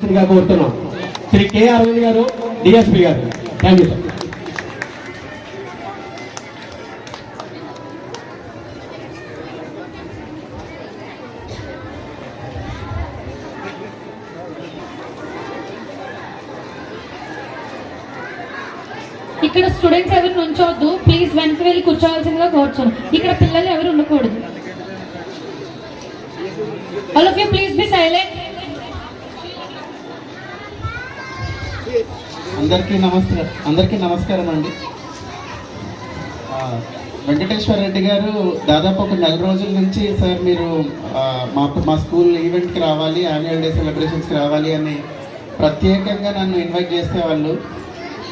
కోరుతున్నాం. Shri K Arvind garu DSP garu. Thank you sir ఇక్కడ students ఎవరు నుంచోవద్దు ప్లీజ్ వెనక్కి వెళ్ళి కూర్చోవాల్సిందిగా కోరుచును ఇక్కడ పిల్లలు ఎవరు ఉండకూడదు. All of you please be silent అందరికీ నమస్కారం అందరికీ నమస్కారం అండి. వెంకటేశ్వర రెడ్డి గారు దాదాపు ఒక నెల రోజుల నుంచి సార్ మీరు మా మా స్కూల్ ఈవెంట్కి రావాలి యాన్యువల్ డే సెలబ్రేషన్స్కి రావాలి అని ప్రత్యేకంగా నన్ను ఇన్వైట్ చేసేవాళ్ళు.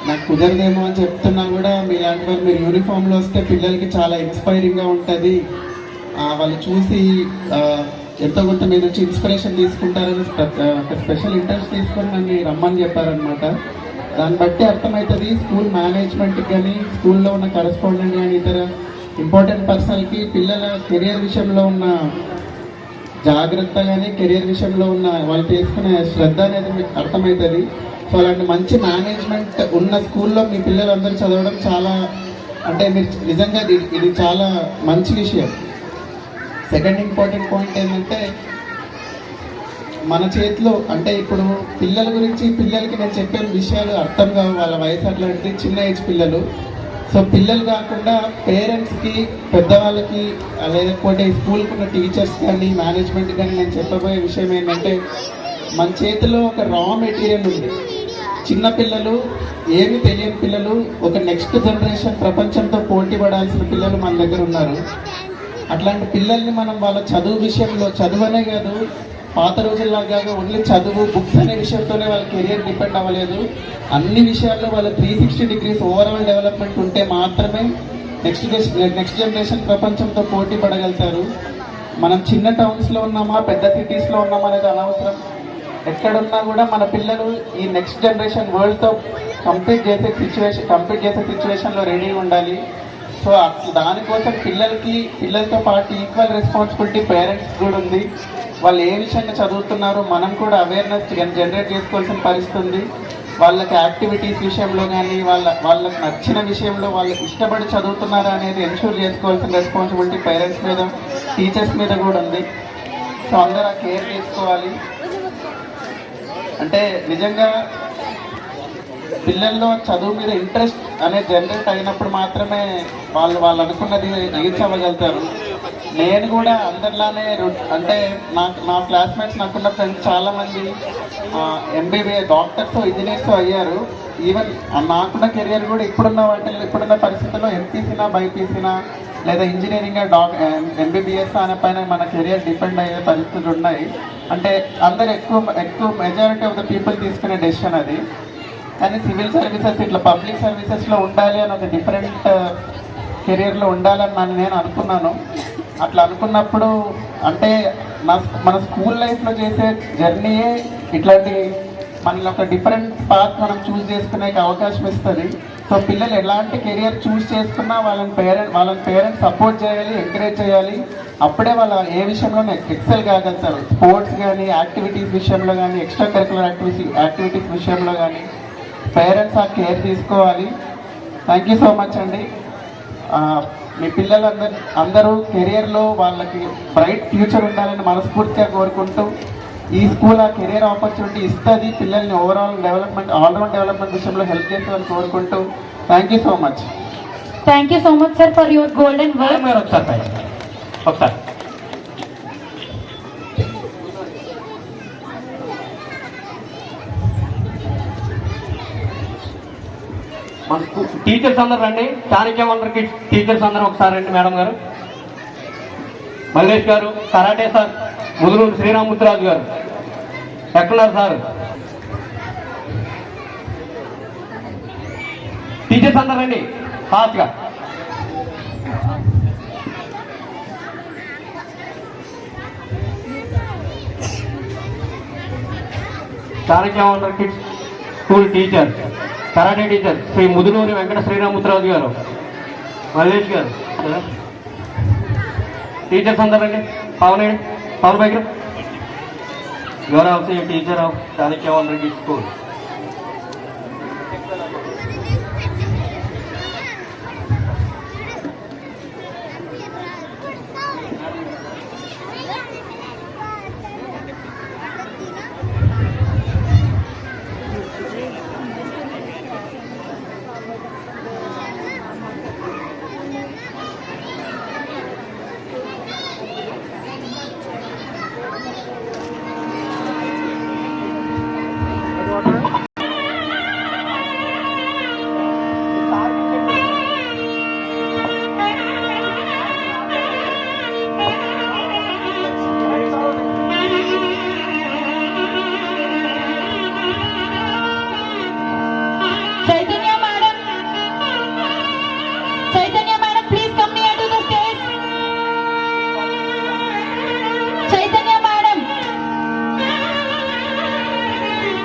నాకు కుదరదేమో అని చెప్తున్నా కూడా మీలాంటి వాళ్ళు మీరు యూనిఫామ్లో వస్తే పిల్లలకి చాలా ఇన్స్పైరింగ్గా ఉంటుంది. వాళ్ళు చూసి ఎంతో కొంత మీ నుంచి ఇన్స్పిరేషన్ తీసుకుంటారని స్పెషల్ ఇంట్రెస్ట్ తీసుకొని నన్ను రమ్మని చెప్పారనమాట దాన్ని బట్టి అర్థమవుతుంది స్కూల్ మేనేజ్మెంట్ కానీ స్కూల్లో ఉన్న కరెస్పాండెంట్ కానీ ఇతర ఇంపార్టెంట్ పర్సన్కి పిల్లల కెరియర్ విషయంలో ఉన్న జాగ్రత్త కానీ కెరియర్ విషయంలో ఉన్న వాళ్ళు తీసుకునే శ్రద్ధ అనేది మీకు అర్థమవుతుంది సో అలాంటి మంచి మేనేజ్మెంట్ ఉన్న స్కూల్లో మీ పిల్లలందరూ చదవడం చాలా అంటే మీరు నిజంగా ఇది ఇది చాలా మంచి విషయం. సెకండ్ ఇంపార్టెంట్ పాయింట్ ఏంటంటే మన చేతిలో అంటే ఇప్పుడు పిల్లల గురించి పిల్లలకి నేను చెప్పే విషయాలు అర్థం కావు. వాళ్ళ వయసు అట్లాంటిది చిన్న ఏజ్ పిల్లలు. సో పిల్లలు కాకుండా పేరెంట్స్కి పెద్దవాళ్ళకి లేకపోతే స్కూల్కి ఉన్న టీచర్స్ కానీ మేనేజ్మెంట్ కానీ నేను చెప్పబోయే విషయం ఏంటంటే మన చేతిలో ఒక రా మెటీరియల్ ఉంది. చిన్న పిల్లలు ఏమి తెలియని పిల్లలు ఒక నెక్స్ట్ జనరేషన్ ప్రపంచంతో పోటీ పడాల్సిన పిల్లలు మన దగ్గర ఉన్నారు. అట్లాంటి పిల్లల్ని మనం వాళ్ళ చదువు విషయంలో చదువు అనే కాదు పాత రోజుల్లాగా ఓన్లీ చదువు బుక్స్ అనే విషయంతోనే వాళ్ళ కెరియర్ డిపెండ్ అవ్వలేదు. అన్ని విషయాల్లో వాళ్ళ three sixty degrees overall development ఉంటే మాత్రమే నెక్స్ట్ నెక్స్ట్ జనరేషన్ ప్రపంచంతో పోటీ పడగలుగుతారు. మనం చిన్న టౌన్స్లో ఉన్నామా పెద్ద సిటీస్లో ఉన్నామా అనేది అనవసరం. ఎక్కడున్నా కూడా మన పిల్లలు ఈ నెక్స్ట్ జనరేషన్ వరల్డ్తో కంపీట్ చేసే సిచ్యువేషన్ కంపీట్ చేసే సిచ్యువేషన్లో రెడీ ఉండాలి. సో దానికోసం పిల్లలకి పిల్లలతో పాటు ఈక్వల్ రెస్పాన్సిబిలిటీ పేరెంట్స్ కూడా ఉంది. వాళ్ళు ఏ విషయంగా చదువుతున్నారో మనం కూడా అవేర్నెస్ జనరేట్ చేసుకోవాల్సిన పరిస్థితి ఉంది. వాళ్ళకి యాక్టివిటీస్ విషయంలో కానీ వాళ్ళ వాళ్ళకి నచ్చిన విషయంలో వాళ్ళు ఇష్టపడి చదువుతున్నారా అనేది ఎన్షూర్ చేసుకోవాల్సిన రెస్పాన్సిబిలిటీ పేరెంట్స్ మీద టీచర్స్ మీద కూడా ఉంది. సో అందరూ ఆ కేర్ తీసుకోవాలి అంటే నిజంగా పిల్లల్లో చదువు మీద ఇంట్రెస్ట్ అనేది జనరేట్ అయినప్పుడు మాత్రమే వాళ్ళు వాళ్ళు అనుకున్నది రీచ్ అవ్వగలుగుతారు. నేను కూడా అందరిలానే అంటే నా నా క్లాస్మేట్స్ నాకున్న ఫ్రెండ్స్ చాలామంది ఎంబీబీఏ డాక్టర్స్ ఇంజనీర్స్ అయ్యారు. ఈవెన్ నాకున్న కెరియర్ కూడా ఇప్పుడున్న వాటిల్లో ఇప్పుడున్న పరిస్థితుల్లో ఎంపీసీనా బైపీసీనా లేదా ఇంజనీరింగ్ డాక్ ఎంబీబీఎస్ అనే పైన మన కెరియర్ డిపెండ్ అయ్యే పరిస్థితులు ఉన్నాయి. అంటే అందరు ఎక్కువ ఎక్కువ మెజారిటీ ఆఫ్ ద పీపుల్ తీసుకునే డెసిషన్ అది. కానీ సివిల్ సర్వీసెస్ ఇట్లా పబ్లిక్ సర్వీసెస్లో ఉండాలి అని ఒక డిఫరెంట్ కెరియర్లో ఉండాలని నేను అనుకున్నాను. అట్లా అనుకున్నప్పుడు అంటే నా మన స్కూల్ లైఫ్లో చేసే జర్నీయే ఇట్లాంటి మనల్ని ఒక డిఫరెంట్ పాత్ మనం చూస్ చేసుకునే అవకాశం ఇస్తుంది. సో పిల్లలు ఎలాంటి కెరియర్ చూస్ చేసుకున్నా వాళ్ళని పేరెంట్ వాళ్ళని పేరెంట్స్ సపోర్ట్ చేయాలి ఎంకరేజ్ చేయాలి. అప్పుడే వాళ్ళ ఏ విషయంలోనే ఎక్సెల్ కాగలుగుతారు. స్పోర్ట్స్ కానీ యాక్టివిటీస్ విషయంలో కానీ ఎక్స్ట్రా కరికులర్ యాక్టివిటీ యాక్టివిటీస్ విషయంలో కానీ పేరెంట్స్ ఆ కేర్ తీసుకోవాలి. థ్యాంక్ యూ సో మచ్ అండి. మీ పిల్లలందరూ అందరూ కెరియర్లో వాళ్ళకి బ్రైట్ ఫ్యూచర్ ఉండాలని మనస్ఫూర్తిగా కోరుకుంటూ ఈ స్కూల్ ఆ కెరియర్ ఆపర్చునిటీ ఇస్తుంది. పిల్లల్ని overall development all round development విషయంలో హెల్ప్ చేస్తుందని కోరుకుంటూ thank you so much thank you so much sir for your golden గారు ఒకసారి. టీచర్స్ అందరు రండి. చాణక్య వండర్కి టీచర్స్ అందరూ ఒకసారి రండి మేడం గారు. మల్లేష్ గారు కరాటే సార్ ముదులూరు శ్రీరాముద్రాజు గారు. ఎక్కడున్నారు సార్? టీచర్స్ అందరు రండి. ఫాస్ట్గా Chanakya kids school teacher. Karate teacher Shri Muduluri Venkata Sriramudraju గారు మల్లేష్ గారు teachers అందరండి Pavan Pavan bike You teacher of a teacher school.